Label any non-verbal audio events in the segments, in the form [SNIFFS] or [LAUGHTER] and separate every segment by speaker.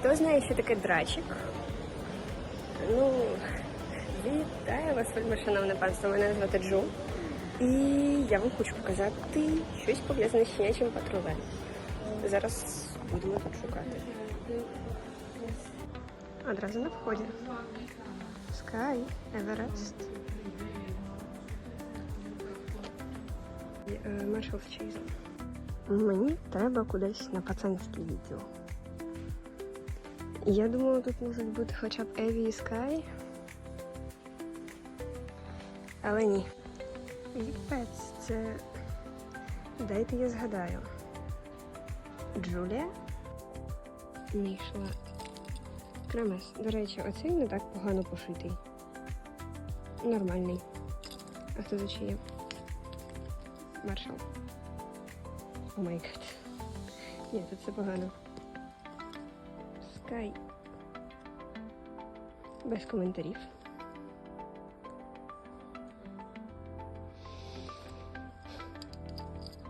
Speaker 1: Хто знає, що таке драчик? Ну, вітаю вас, вельми шановне панство. Мене звати Джу. І я вам хочу показати щось пов'язане з щенячим патрулем. Зараз будемо тут шукати. Одразу на вході. Sky, Everest. Маршал Чейз. Мені треба кудись на пацанське відео. Я думала, тут можуть бути хоча б Еві і Скай. Але ні. Ліпець, це. Дайте я згадаю. Джулія Нішла. Кремес. До речі, оцей не так погано пошитий. Нормальний. А хто за чиє? Маршал. О май. Ні, тут це погано. Скай. Без коментарів.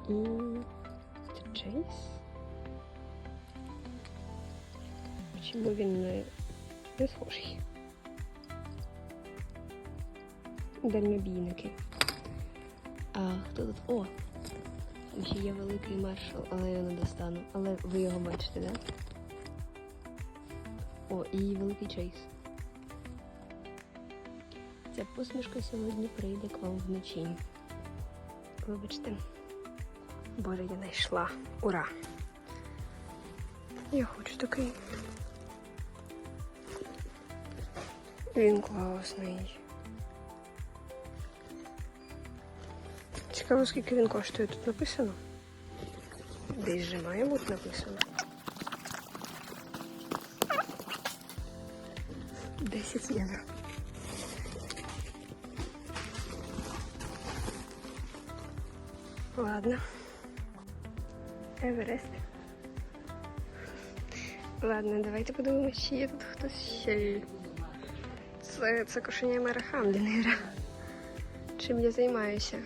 Speaker 1: І Чейз. Чому він не, не схожий? Дальнобійники. А хто тут? О! Ще є великий маршал, але я не достану. Але ви його бачите, так? Да? О, і великий чейз. Ця посмішка сьогодні прийде к вам вночі. Вибачте. Боже, я знайшла. Ура! Я хочу такий. Він класний. Цікаво, скільки він коштує тут написано. Десь же має бути написано. 10 євро. Ладно. Еверест. Ладно, давайте подивимося, чи є тут хтось ще. Це, це кошеня мера Хамденера. Чим я займаюся?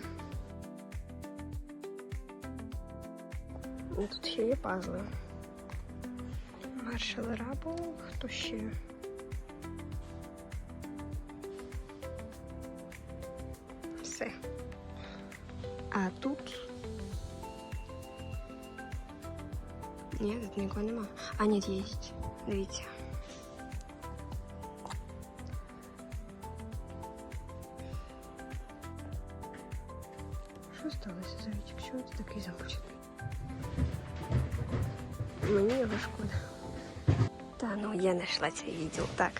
Speaker 1: Ну, Тут ще є пазли. Маршал Рабо, хто ще? А тут. Ні, тут нікого нема. А, ні, є. Дивіться. Що сталося, зайчик? Чого ти такий замучений? Мені його шкода. Та ну я знайшла цей відділ. Так.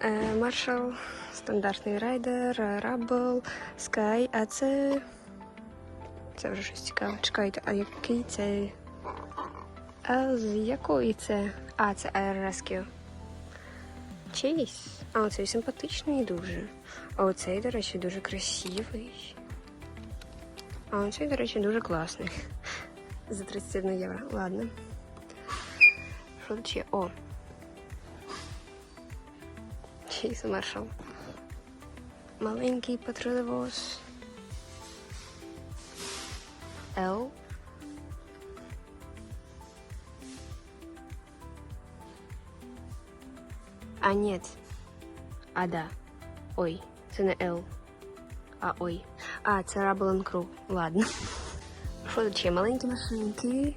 Speaker 1: Е, Маршал, стандартний райдер, Рабл, Скай, а це. Це вже щось цікаве. Чекайте, а який це. А з якої це? А, це Air Rescue. Чийсь? А оцей симпатичний дуже. А оцей, до речі, дуже красивий. А оцей, до речі, дуже класний. За 31 євро. Ладно. Що тут ще? О. Чейз Маршал. Маленький патрулевоз. Нет. А, да. Ой, це не L. А, ой. А, це Rubble Crew. Ладно. Що? Маленькі машинки.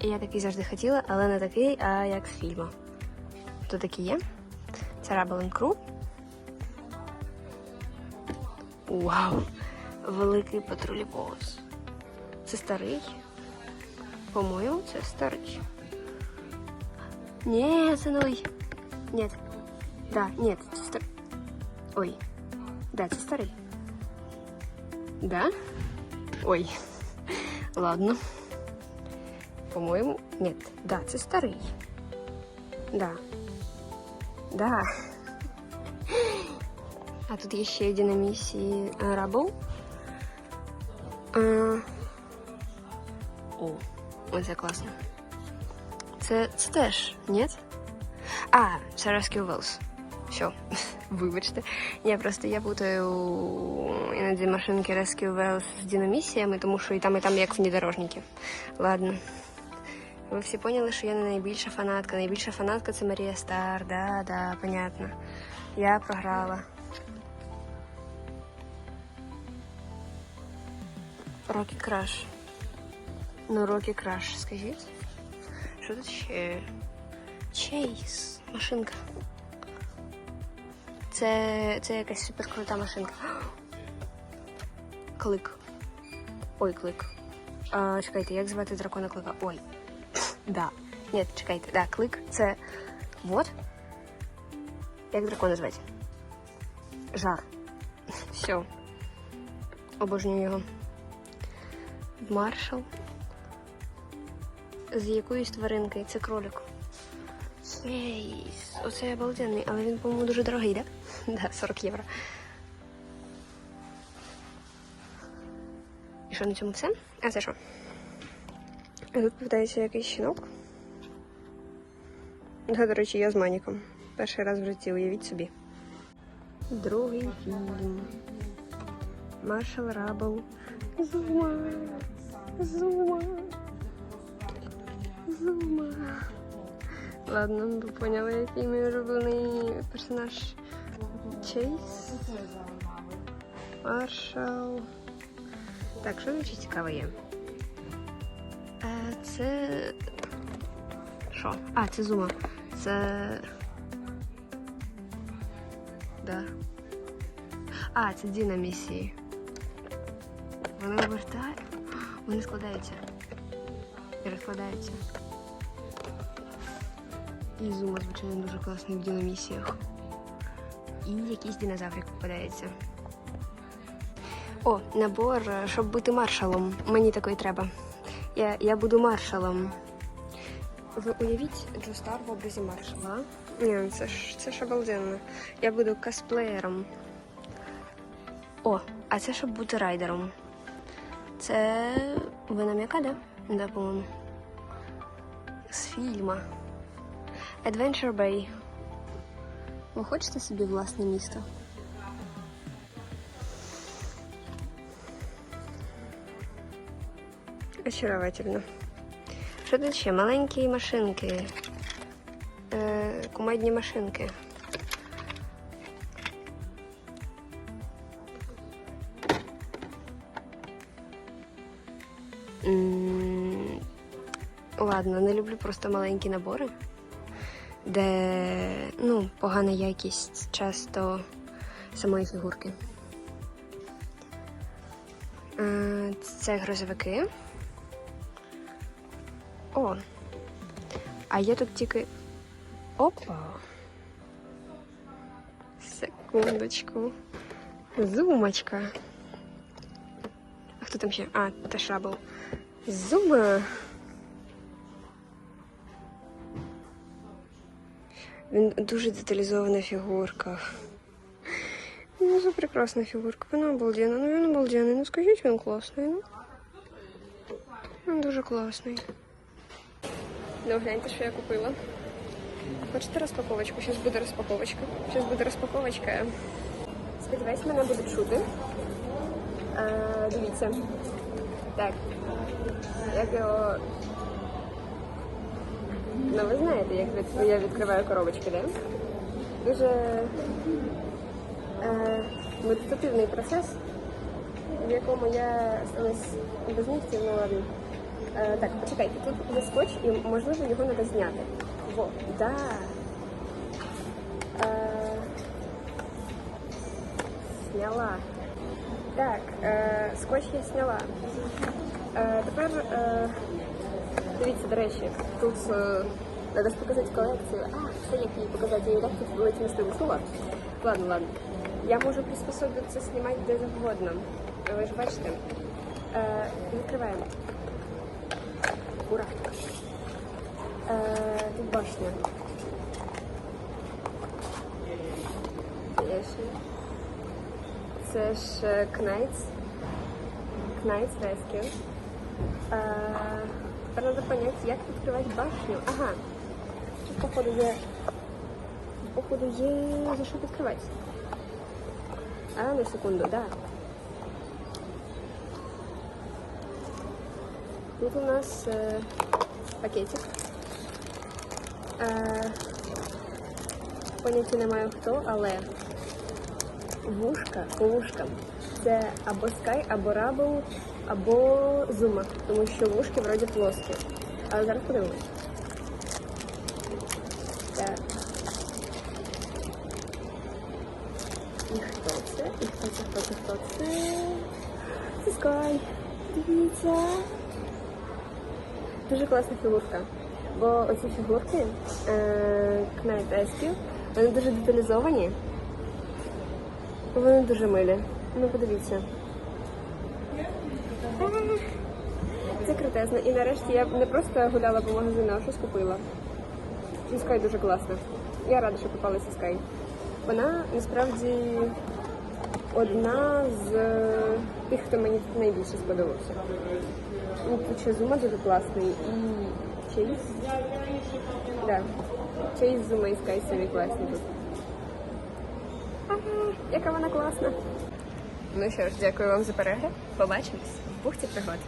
Speaker 1: Я такий завжди хотіла, але не такий, а як з фільму. Тут такі є. Це Rubble Crew. Вау! Великий патрулівоз. Це старий. По-моєму, це старий. Ні, це новий. Нет. Да, нет, це старий. Ой. Да, це старий. Да? Ой. Ладно. По-моєму, нет. Да, це старий. Да. Да. А тут є ще один на місії Рабл. О, оце класно. Це, це теж, ні? А, це Rescue Wells. Все, [LAUGHS] вибачте. Я просто я путаю іноді машинки Rescue Wells з динамісіями, тому що і там, і там як внедорожники. Ладно. Ви всі поняли, що я не найбільша фанатка. Найбільша фанатка це Марія Стар. Да, да, понятно. Я програла. Рокі Краш. Ну, Рокі Краш, скажіть. Що тут ще? Чейз. Машинка. Це, це якась суперкрута машинка. [GASPS] Клик. Ой, клик. А, чекайте, як звати дракона клика? Ой. [SNIFFS] Да. Ні, чекайте, да, клик це. Вот. Як дракона звати? Жар. [LAUGHS] Все. Обожнюю його. Маршал. З якоїсь тваринки. Це кролик. Ейс, оце обалденний, але він, по-моєму, дуже дорогий? Да? [LAUGHS] Да, 40 євро. І що на цьому все? А це що? Тут попадається якийсь щінок. Да, до речі, я з маніком. Перший раз в житті, уявіть собі. Другий фільм. Маршал Рабл. Зума. Зума. Зума. Ладно, ви поняли, який мій улюблений персонаж. Чейз. Маршал. Так, що ще цікаве є? Е, це. Що? А, це зума. Це. Да. А, це Діна місії. Вони обертають. Вони складаються. І розкладаються. І зума, звичайно, дуже класний в динамісіях. І якийсь динозаврик попадається. О, набор, щоб бути маршалом. Мені такий треба. Я, я буду маршалом. Ви уявіть Джо Стар в образі маршала. Ні, це ж це ж обалденно. Я буду косплеєром. О, а це щоб бути райдером. Це вина яка, да? Да, по-моєму. З фільма. Adventure Bay. Ви хочете собі власне місто? Очаровательно. Що тут ще? Маленькі машинки. Е, кумедні машинки. М, Ладно, не люблю просто маленькі набори, де ну, погана якість часто самої фігурки. Е, Це грозовики. О. А є тут тільки. Опа. Секундочку. Зумочка. А хто там ще? А, та шабл. Зума. Він дуже деталізована фігурка. Дуже прекрасна фігурка. Вона обалденна. Ну він обалденний. Ну скажіть, він класний. Ну. Він дуже класний. Ну, гляньте, що я купила. Хочете розпаковочку? Зараз буде розпаковочка. Зараз буде розпаковочка. Сподіваюсь, мене будуть чути. Е, дивіться. Так. Як його. Ну, ви знаєте, як я відкриваю коробочки, да? Дуже е, медитативний процес, в якому я станусь без нігтів, ну ладно. Е, так, почекайте, тут є скотч і можливо його треба зняти. Во, да. Е, сняла. Так, е, скотч я сняла. Е, тепер е, дивіться, до речі, тут е, треба показати колекцію. А, це як її показати, я так тут ледь не стилуснула. Ладно, ладно. Я можу приспособитися знімати де завгодно. Ви ж бачите. Е, відкриваємо. Ура. Е, тут башня. Це ж е, Knights. Knights Rescue. Е, тепер треба зрозуміти, як відкривати башню. Ага. Тут, походу, є... Походу, є за що відкривати. А, на секунду, да. Тут у нас е, пакетик. Е, поняття не маю хто, але вушка по вушкам це або Sky, або Rubble, або Zuma, тому що вушки вроді плоскі. Але зараз подивимось. Так. І хто це? І хто це, хто це, хто це? Це Sky. Дивіться. Дуже класна фігурка. Бо оці фігурки е, Knight вони дуже деталізовані. Вони дуже милі. Ну, подивіться. Це крутезно. І нарешті я не просто гуляла по магазину, а щось купила. І Sky дуже класна. Я рада, що попалася Sky. Вона насправді одна з е, тих, хто мені найбільше сподобався. Тут ще Зума дуже класний і Чейз. Да. Чейз, Зума і Sky самі класні тут. Ага, яка вона класна. Ну що ж, дякую вам за перегляд. Побачимось в бухті пригод.